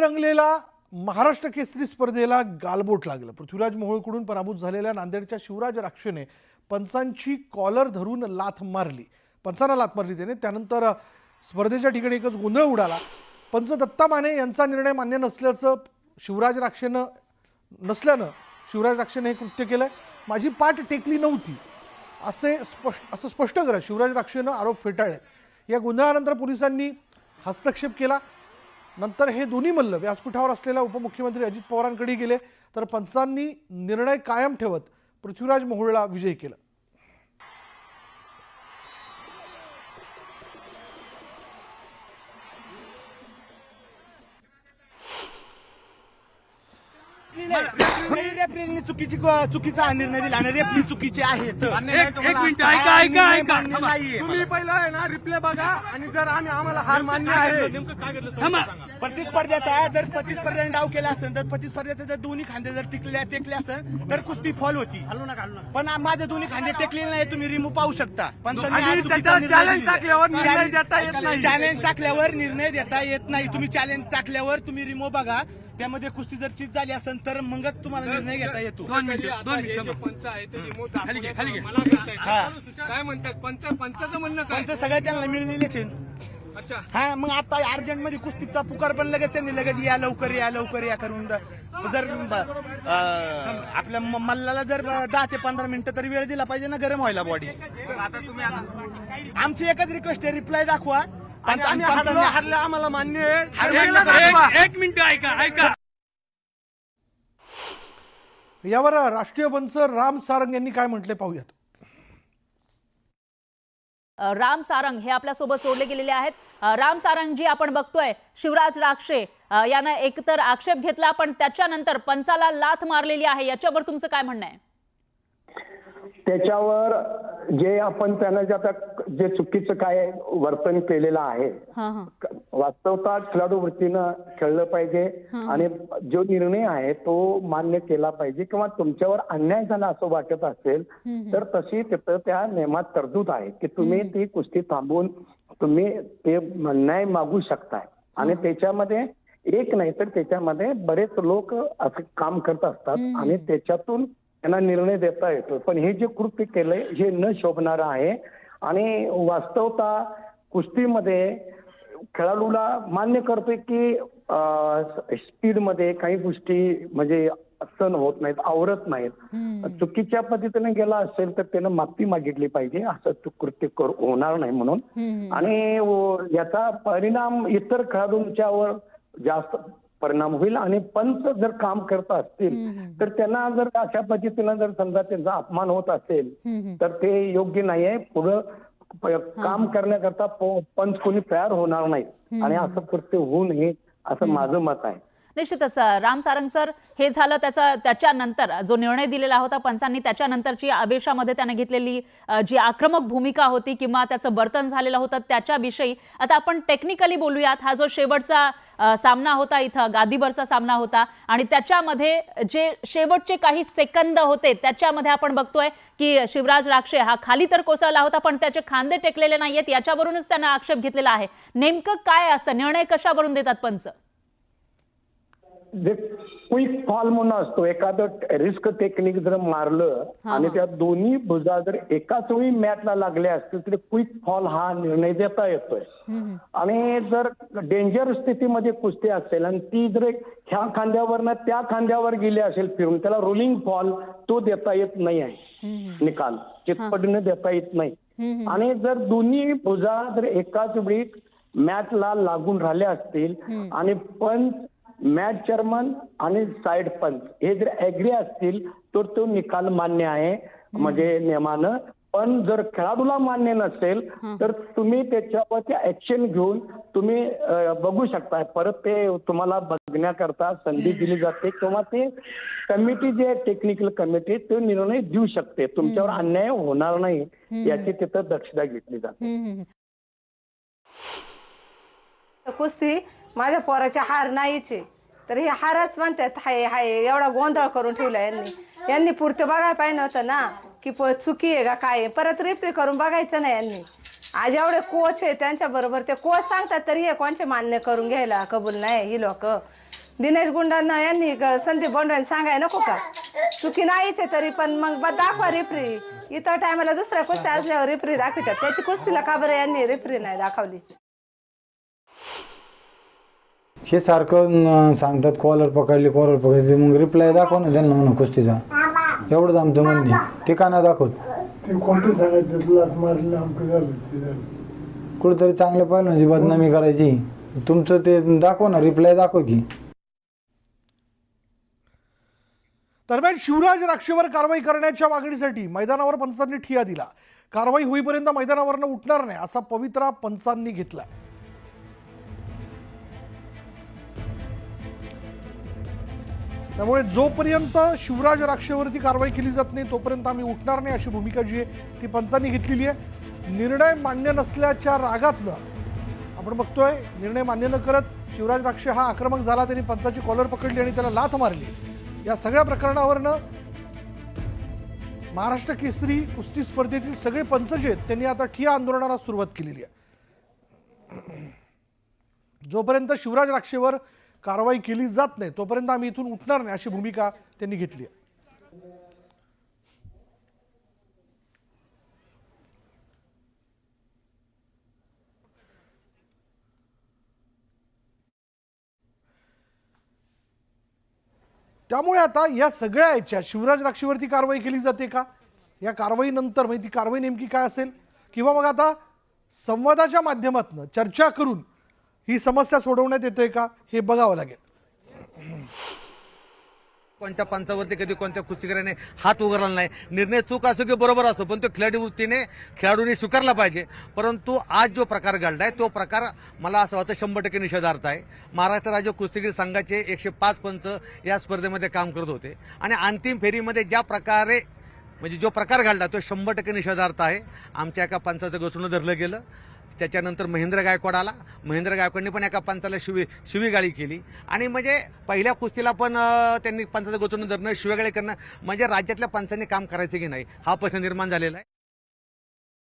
रंगलेला महाराष्ट्र केसरी स्पर्धेला गालबोट लागलं. पृथ्वीराज मोहोळकडून पराभूत झालेल्या नांदेडच्या शिवराज राक्षेने पंचांची कॉलर धरून लाथ मारली. पंचांना लाथ मारली त्याने. त्यानंतर स्पर्धेच्या ठिकाणी एकच गोंधळ उडाला. पंच दत्ता माने यांचा निर्णय मान्य नसल्याचं शिवराज राक्षेनं नसल्यानं शिवराज राक्षेनं हे कृत्य केलं माझी पाठ टेकली नव्हती. असे स्पष्ट असं स्पष्ट करत शिवराज राक्षेनं आरोप फेटाळले या गोंधळानंतर पोलिसांनी हस्तक्षेप केला. नंतर हे दोन्ही मल्ल व्यासपीठावर असलेल्या उपमुख्यमंत्री अजित पवारांकडे गेले तर पंचांनी निर्णय कायम ठेवत पृथ्वीराज मोहोळला विजयी केलं. रेफरीने चुकीची चुकीचा निर्णय दिला आणि रेफरी चुकीचे आहेत. एक मिनिट ऐका ऐका ऐका. तुम्ही पहिलं आहे ना रिप्ले बघा आणि जर आम्ही आम्हाला हार मान्य आहे. प्रतिस्पर्ध्याचा जर प्रतिस्पर्ध्याने डाव केला असेल तर प्रतिस्पर्ध्याचे जर दोन्ही खांदे जर टिकले टेकले असेल तर कुस्ती फॉल होती. पण माझे दोन्ही खांदे टेकलेले नाही तुम्ही रिमूव्ह पाहू शकता. नाही. चॅलेंज टाकल्यावर निर्णय देता येत नाही. तुम्ही चॅलेंज टाकल्यावर तुम्ही रिमूव्ह बघा. त्यामध्ये कुस्ती जर चीज झाली असेल तर मगच तुम्हाला निर्णय घेता येतो. दोन मिनिट दोन मिनिट पंच आहे ते खाली घे खाली घे. हा. काय म्हणतात? पंच पंचाचं म्हणणं काय? पंच सगळे त्यांना मिळलेलेच आहे. अच्छा. हा मग आता अर्जंटमध्ये कुस्तीचा पुकार पण लगेच त्यांनी लगेच या लवकर या लवकर या करून द- जर आपल्या मल्लाला जर दहा ते पंधरा मिनिटं तरी वेळ दिला पाहिजे ना गरम व्हायला बॉडी आमची एकच रिक्वेस्ट आहे रिप्लाय दाखवा. आणि आम्ही हरलो आम्हाला मान्य आहे. एक- मिनिट ऐका ऐका. यावर राष्ट्रीय पंच राम सारंग यांनी काय म्हटले पाहूयात. राम सारंग हे आपल्यासोबत सोडले गेलेले आहेत. राम सारंग जी आपण बघतोय शिवराज राक्षे अ, यानं एकतर आक्षेप घेतला पण त्याच्यानंतर पंचाला लाथ मारलेली आहे. याच्यावर तुमचं काय म्हणणं आहे? त्याच्यावर जे आपण त्यानं जे आता जे चुकीचं काय वर्तन केलेलं आहे वास्तवता खेळाडू वृत्तीनं खेळलं पाहिजे आणि जो निर्णय आहे तो मान्य केला पाहिजे किंवा तुमच्यावर अन्याय झाला असं वाटत असेल तर तशी तिथं त्या नियमात तरतूद आहे की तुम्ही ती कुस्ती थांबवून तुम्ही ते न्याय मागू शकताय. आणि त्याच्यामध्ये एक नाही तर त्याच्यामध्ये बरेच लोक असं काम करत असतात आणि त्याच्यातून त्यांना निर्णय देता येतो. पण हे जे कृत्य केलंय हे न शोभणारं आहे. आणि वास्तवता कुस्तीमध्ये खेळाडूला मान्य करतोय की स्पीडमध्ये काही गोष्टी म्हणजे सण होत नाहीत आवरत नाहीत. चुकीच्या पद्धतीने गेला असेल तर त्यानं माफी मागितली पाहिजे. असं तू कृत्य कर- होणार नाही म्हणून. आणि याचा परिणाम इतर खेळाडूंच्यावर जास्त परिणाम होईल आणि पंच जर काम करत असतील तर त्यांना जर अशा पद्धतीनं जर समजा त्यांचा अपमान होत असेल तर ते योग्य नाहीये. पुढं प- काम करण्याकरता पंच कोणी तयार होणार नाही. आणि असं कृत्य होऊ नये असं माझं मत आहे. निश्चितच राम सारंग सर हे झालं त्याचा त्याच्यानंतर जो निर्णय दिलेला होता पंचांनी त्याच्यानंतरची आवेशामध्ये त्याने घेतलेली जी आक्रमक भूमिका होती किंवा त्याचं वर्तन झालेलं होतं त्याच्याविषयी आता आपण टेक्निकली बोलूयात. हा जो शेवटचा सामना होता इथं गादीवरचा सामना होता आणि त्याच्यामध्ये जे शेवटचे काही सेकंद होते त्याच्यामध्ये आपण बघतोय की शिवराज राक्षे हा खाली तर कोसळला होता पण त्याचे खांदे टेकलेले नाहीयेत याच्यावरूनच त्यांना आक्षेप घेतलेला आहे. नेमकं काय असतं? निर्णय कशावरून देतात पंच? जे क्विक फॉल म्हणून असतो एखादं रिस्क टेक्निक जर मारलं आणि त्या दोन्ही भुजा जर एकाच वेळी मॅचला लागल्या असतील तर क्विक फॉल हा निर्णय देता येतोय. आणि जर डेंजर स्थितीमध्ये कुस्ती असेल आणि ती जर ह्या खांद्यावरनं त्या खांद्यावर गेली असेल फिरून त्याला रोलिंग फॉल तो देता येत नाही आहे. निकाल चितपटीने देता येत नाही. आणि जर दोन्ही भुजा जर एकाच वेळी मॅचला लागून राहिल्या असतील आणि पंच मॅच चेअरमन आणि साइड पंच. हे जर ऍग्री असतील तर तो निकाल मान्य आहे म्हणजे नियमानं पण जर खेळाडूला मान्य नसेल तर तुम्ही त्याच्यावरती ऍक्शन घेऊन तुम्ही बघू शकता. परत ते तुम्हाला बघण्याकरता संधी दिली जाते किंवा ते कमिटी जे आहे टेक्निकल कमिटी तो निर्णय देऊ शकते. तुमच्यावर अन्याय होणार नाही याची तिथं दक्षता घेतली जाते. माझ्या पोराचे हार नाहीच आहे. तर हे हारच म्हणतात हाय हाय एवढा गोंधळ करून ठेवला यांनी. यांनी पुरतं बघायला पाहिजे नव्हतं ना की प चुकी आहे का काय आहे. परत रिप्री करून बघायचं नाही यांनी. आज एवढे कोच आहे त्यांच्या बरोबर. ते कोच सांगतात तरी हे कोणचे मान्य करून घ्यायला कबूल नाही ही लोक. दिनेश गुंडांना यांनी ग- संदीप बोंडांनी सांगाय नको का? चुकी नाहीच आहे तरी पण मग बा दाखवा रिफ्री इतर टायमाला दुसऱ्या कुस्त्या असल्यावर रिफ्री दाखवतात. त्याची कुस्तीला का बरं यांनी रिफ्री नाही दाखवली? हे सारखं न- सांगतात कॉलर पकडली कॉलर पकडली. मग रिप्लाय दाखव ना त्यांना म्हणा कुस्तीचा. एवढंच आमचं म्हणणे ते का नाही दाखवत? ते सांगायचं कुठेतरी चांगल्या पहिल्यांची बदनामी करायची. तुमचं ते दाखव ना रिप्लाय दाखव की. दरम्यान शिवराज राक्षेवर कारवाई करण्याच्या मागणीसाठी मैदानावर पंचांनी ठिया दिला. कारवाई होईपर्यंत मैदानावरनं उठणार नाही असा पवित्रा पंचांनी घेतला त्यामुळे जोपर्यंत शिवराज राक्षेवरती कारवाई केली जात नाही तोपर्यंत आम्ही उठणार नाही अशी भूमिका जी आहे ती पंचांनी घेतलेली आहे. निर्णय मान्य नसल्याच्या रागातनं आपण बघतोय निर्णय मान्य न करत शिवराज राक्षे हा आक्रमक झाला त्यांनी पंचाची कॉलर पकडली आणि त्याला लाथ मारली. या सगळ्या प्रकरणावरनं महाराष्ट्र केसरी कुस्ती स्पर्धेतील सगळे पंच जे आहेत त्यांनी आता ठिया आंदोलनाला सुरुवात केलेली आहे. जोपर्यंत शिवराज राक्षेवर कारवाई केली जात नाही तोपर्यंत आम्ही इथून उठणार नाही अशी भूमिका त्यांनी घेतली आहे. त्यामुळे आता या सगळ्या याच्या शिवराज राक्षीवरती कारवाई केली जाते का? या कारवाईनंतर म्हणजे ती कारवाई नेमकी काय असेल? किंवा मग आता संवादाच्या माध्यमातून चर्चा करून ही समस्या सोडवण्यात येते का हे बघावं लागेल. कोणत्या पंचावरती कधी कोणत्या कुस्तीकऱ्याने हात उघडला नाही. निर्णय चूक असो की बरोबर असो पण तो खेळाडू वृत्तीने खेळाडूने स्वीकारला पाहिजे. परंतु आज जो प्रकार घडलाय तो प्रकार मला असं वाटतं शंभर टक्के निषेधार्थ आहे. महाराष्ट्र राज्य कुस्तीगीर संघाचे एकशे पाच पंच या स्पर्धेमध्ये काम करत होते. आणि अंतिम फेरीमध्ये ज्या प्रकारे म्हणजे जो प्रकार घडला तो शंभर टक्के निषेधार्थ आहे. आमच्या एका पंचाचं घोषणं धरलं गेलं. त्याच्यानंतर महेंद्र गायकवाड आला. महेंद्र गायकवाडने पण एका पंचाला शिवी शिवीगाळी केली. आणि म्हणजे पहिल्या कुस्तीला पण त्यांनी पंचाचं गोचवणं धरणं शिवीगाळी करणं म्हणजे राज्यातल्या पंचांनी काम करायचं की नाही हा प्रश्न निर्माण झालेला आहे.